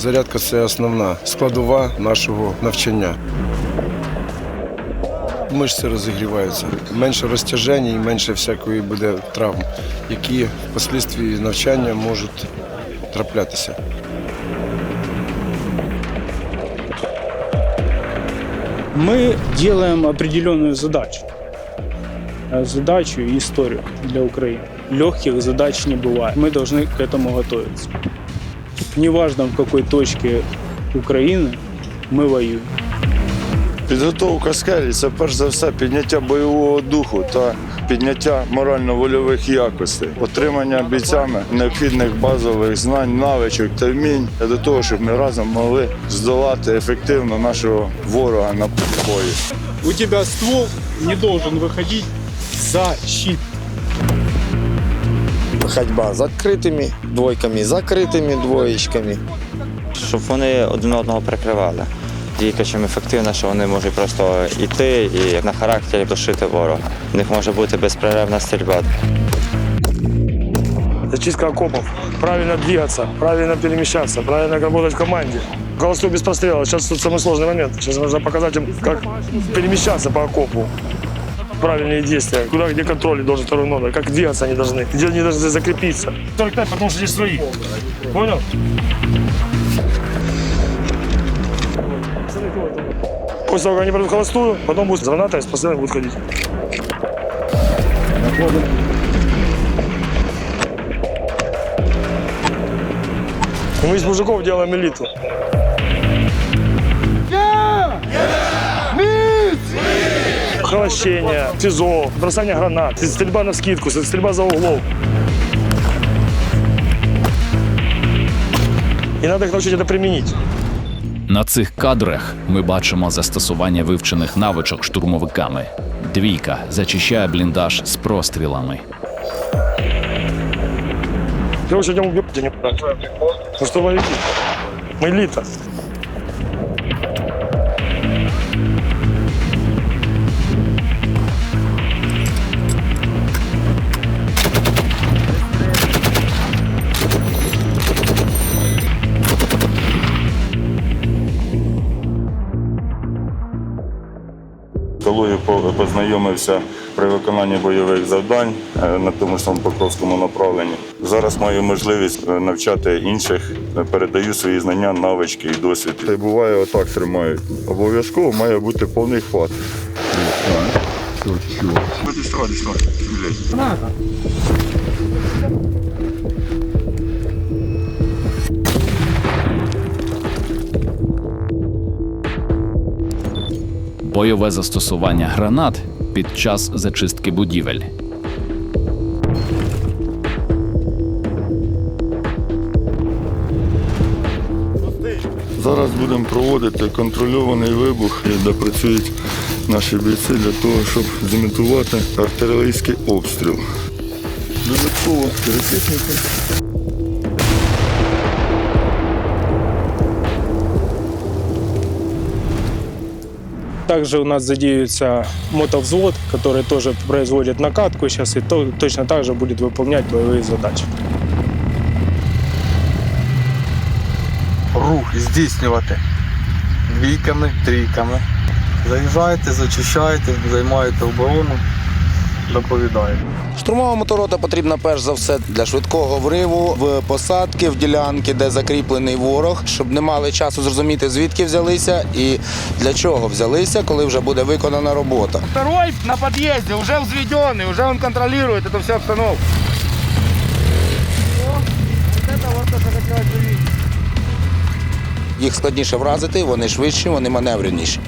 Зарядка це основна складова нашого навчання. Мишці розігріваються. Менше розтяжень і менше всякої буде травм, які впоследствии навчання можуть траплятися. Мы делаем определенную задачу. Э, Задачу и историю для Украины. Легких задач не бывает. Мы должны к этому готовиться. Неважно, в какой точке Украины мы воюем. Підготовка скелі це перш за все підняття бойового духу та підняття морально-вольових якостей, отримання бійцями необхідних базових знань, навичок та вмінь для того, щоб ми разом могли здолати ефективно нашого ворога на полі бою. У тебя ствол не должен выходить за щит. Ходьба закритими двойками, закритими двоєчками. щоб вони один одного прикривали. Дійка чим ефективна, що вони можуть просто йти і на характері душити ворога. В них може бути безперервна стрільба. Зачистка окопов, правильно двигаться, правильно перемещаться, правильно работать в команде. Холостой без прострела. Сейчас тут самый сложный момент. Сейчас нужно показать им, как перемещаться по окопу. Правильные действия. Куда, где контроль должен второй номер. Как двигаться они должны. Где они должны закрепиться. 45, потому что здесь свои. Понял? После того, как они пройдут холостую, потом будет за гранатой, с постоянно будут ходить. Мы из мужиков делаем элиту. Холощение, ФИЗО, бросание гранат, стрельба на скидку, стрельба за углов. И надо их научить это применить. На цих кадрах ми бачимо застосування вивчених навичок штурмовиками. Двійка зачищає бліндаж з прострілами. Короче, идем убивать, а не брать. Ну что вы Мы По- познайомився при виконанні бойових завдань е, на тому ж самому Покровському направленні. Зараз маю можливість е, навчати інших, е, передаю свої знання, навички і досвід. Та й буває отак тримають. Обов'язково має бути повний хват. Бойове застосування гранат під час зачистки будівель. Зараз будемо проводити контрольований вибух, де працюють наші бійці для того, щоб зімітувати артилерійський обстріл. Додатково піротехніка. Также у нас задеется мотовзвод, который тоже производит накатку сейчас и то- точно так же будет выполнять боевые задачи. Рух здійснювати двійками, трійками. Заїжджаєте, зачищаєте, займаєте оборону, доповідаєте. Штурмова моторота потрібна перш за все для швидкого вриву в посадки, в ділянки, де закріплений ворог, щоб не мали часу зрозуміти, звідки взялися і для чого взялися, коли вже буде виконана робота. Второй на подъезде, уже взведенный, уже он контролирует эту всю обстановку. Їх складніше вразити, вони швидші, вони маневреніші.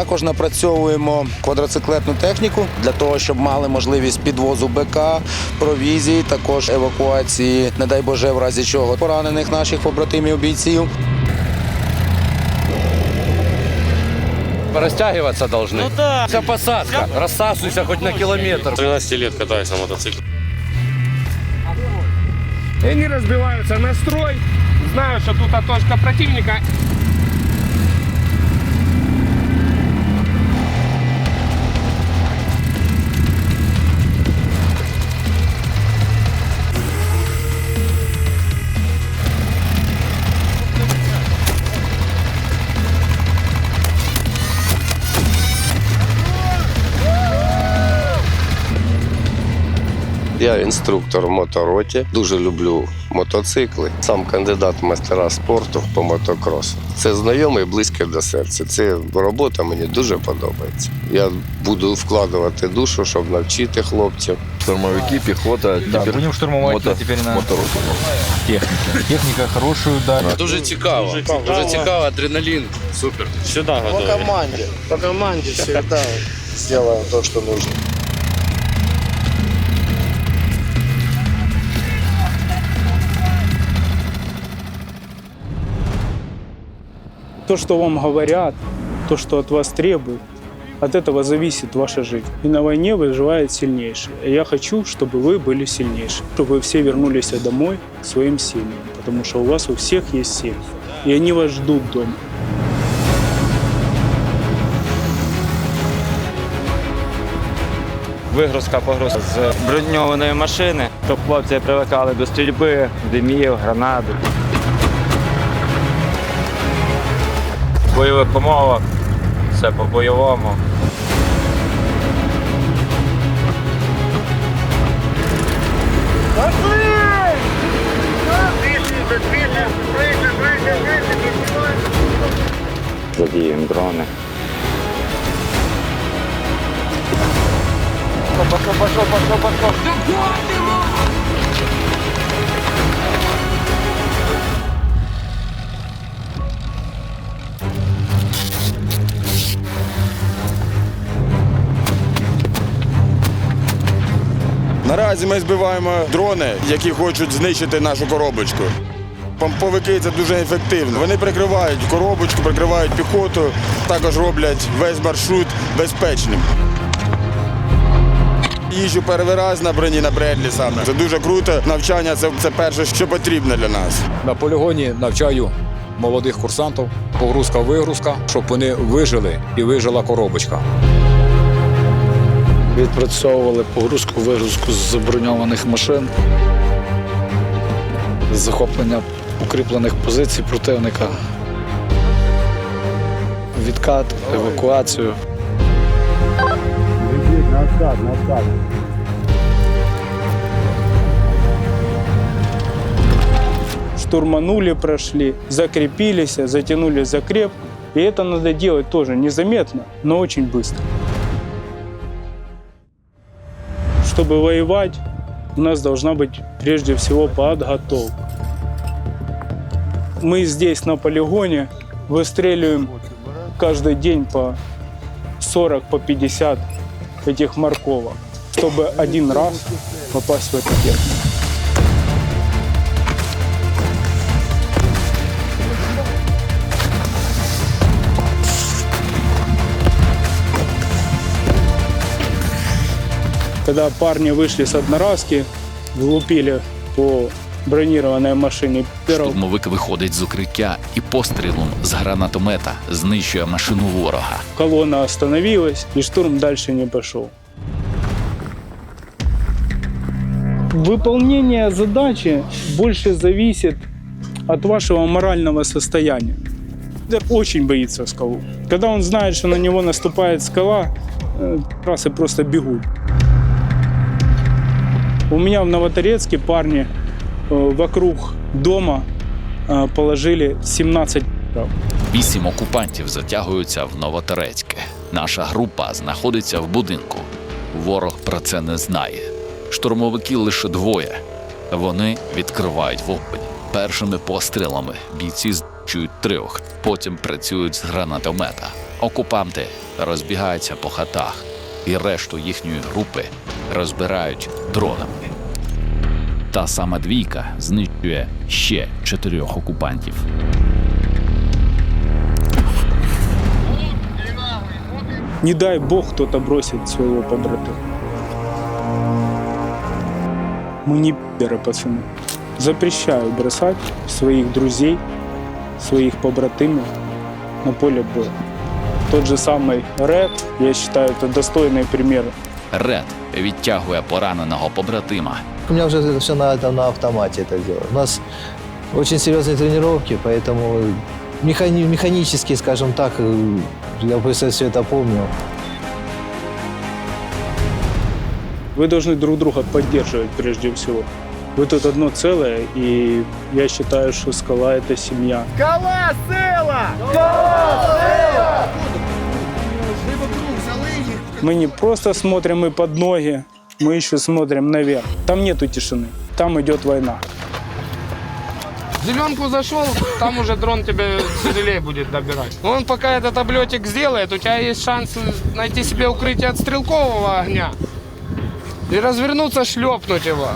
Також напрацьовуємо квадроциклетну техніку для того, щоб мали можливість підвозу БК, провізії, також евакуації, не дай Боже, в разі чого поранених наших побратимів бійців. Растягиваться должны. Ну да. Вся посадка. Рассасывайся хоть на километр. 13 лет катаюсь на мотоцикле. И они разбиваются на строй. Знаю, что тут точка противника. Я інструктор в мотороті, дуже люблю мотоцикли. Сам кандидат в майстера спорту по мотокросу. Це знайоме і близьке до серця. Це робота мені дуже подобається. Я буду вкладувати душу, щоб навчити хлопців. Штурмовики, піхота, Да, будем штурмовать теперь на технике. Техника хорошую дать. Дуже цікаво. Дуже цікаво, адреналін. Супер. Сюди готові. команде. По команде всегда сделаем то, что нужно. То, что вам говорят, то, что от вас требуют, от этого зависит ваша жизнь. И на войне выживает сильнейший. И я хочу, чтобы вы были сильнейшие, чтобы вы все вернулись домой к своим семьям, потому что у вас у всех есть семьи. И они вас ждут дома. Вигрузка погрузка з броньованої машини. Щоб хлопці привикали до стрільби, димів, гранат. Бойових умовах все по-бойовому. Задіємо дрони. Пошел, пошел, пошел, пошел. Наразі ми збиваємо дрони, які хочуть знищити нашу коробочку. Помповики це дуже ефективно. Вони прикривають коробочку, прикривають піхоту, також роблять весь маршрут безпечним. Їжджу перший раз на броні на Бредлі саме. Це дуже круто. Навчання це, це перше, що потрібно для нас. На полігоні навчаю молодих курсантів, погрузка-вигрузка, щоб вони вижили і вижила коробочка. Відпрацьовували погрузку вигрузку з заброньованих машин, захоплення укріплених позицій противника, відкат, евакуацію. Штурманули, прошли, закрепились, затянули закреп. И это надо делать тоже незаметно, но очень быстро. Чтобы воевать, у нас должна быть прежде всего подготовка. Мы здесь на полигоне выстреливаем каждый день по 40, по 50 этих морковок, чтобы один раз попасть в эту технику. Когда парни вышли с одноразки, влупили по бронированной машине первого Штурмовик виходить з укриття і пострілом з гранатомета знищує машину ворога. колонна остановилась, и штурм дальше не пошел. Выполнение задачи больше зависит от вашего морального состояния. Лидер очень боится скалу. Когда он знает, что на него наступает скала, э, трассы просто бегут. У меня в Новоторецке парни э, вокруг дома э, положили 17 Вісім окупантів затягуються в Новотерецьке. Наша група знаходиться в будинку. Ворог про це не знає. Штурмовики лише двоє. Вони відкривають вогонь. Першими пострілами бійці знищують трьох, потім працюють з гранатомета. Окупанти розбігаються по хатах і решту їхньої групи розбирають дронами. Та сама двійка знищує ще чотирьох окупантів. Не дай бог кто-то бросит своего побратима. Мы не пидоры, пацаны. Запрещаю бросать своих друзей, своих побратимов на поле боя. Тот же самый Ред, я считаю, это достойный пример. Ред відтягує пораненого побратима. У меня уже это все на, это на автомате это делаю. У нас очень серьезные тренировки, поэтому механи- механически, скажем так, я просто все это помню. Вы должны друг друга поддерживать прежде всего. Вы тут одно целое, и я считаю, что скала – это семья. Скала сила! Мы не просто смотрим и под ноги, мы еще смотрим наверх. Там нету тишины, там идет война. В зеленку зашел, там уже дрон тебе тяжелее будет добирать. Он пока этот облетик сделает, у тебя есть шанс найти себе укрытие от стрелкового огня. И развернуться, шлепнуть его.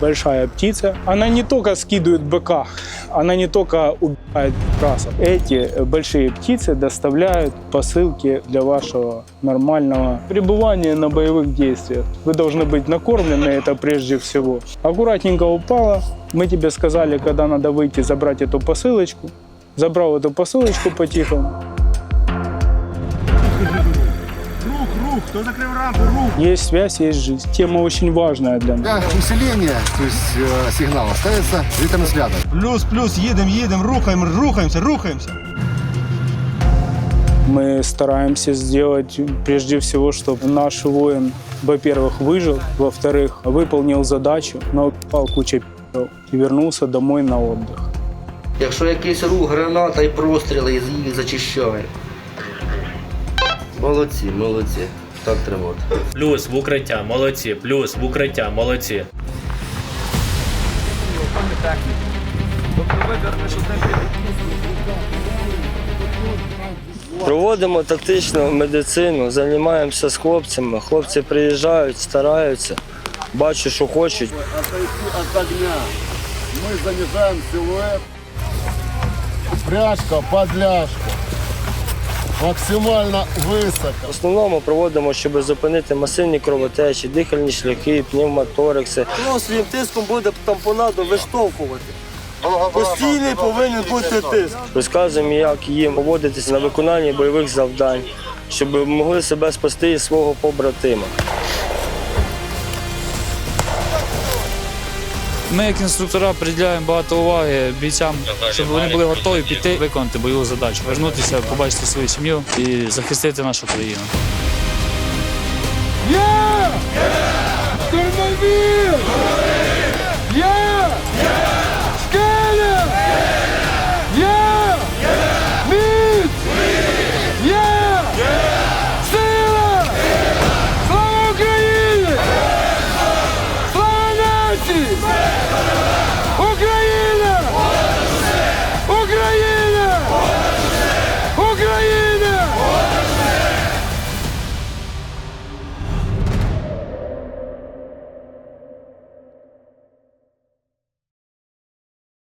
Большая птица, она не только скидывает быка, она не только убивает красок. Эти большие птицы доставляют посылки для вашего нормального пребывания на боевых действиях. Вы должны быть накормлены, это прежде всего. Аккуратненько упала, мы тебе сказали, когда надо выйти забрать эту посылочку. Забрал эту посылочку по-тихому. Есть связь, есть жизнь. Тема очень важная для нас. Для усиления, то есть э, сигнала ставится ретранслятор. Плюс, плюс, едем, едем, рухаем, рухаемся, рухаемся. Мы стараемся сделать прежде всего, чтобы наш воин, во-первых, выжил, во-вторых, выполнил задачу, но упал куча пи***ов и вернулся домой на отдых. Якщо якийсь рух, граната і простріли, їх зачищаємо. Молодці, молодці. Так тримати. Плюс в укриття, молодці, плюс в укриття, молодці. Проводимо тактичну медицину, займаємося з хлопцями. Хлопці приїжджають, стараються, бачу, що хочуть. Отойти от огня. Мы занижаем силуэт. Пряжка, подляжка. Максимально високо. В основному проводимо, щоб зупинити масивні кровотечі, дихальні шляхи, пневмоторикси. Ну, своїм тиском буде тампонаду виштовхувати. Постійний повинен бути тиск. Розказуємо, як їм поводитися на виконанні бойових завдань, щоб могли себе спасти і свого побратима. Ми, як інструктора, приділяємо багато уваги бійцям, щоб вони були готові піти виконати бойову задачу, вернутися, побачити свою сім'ю і захистити нашу країну.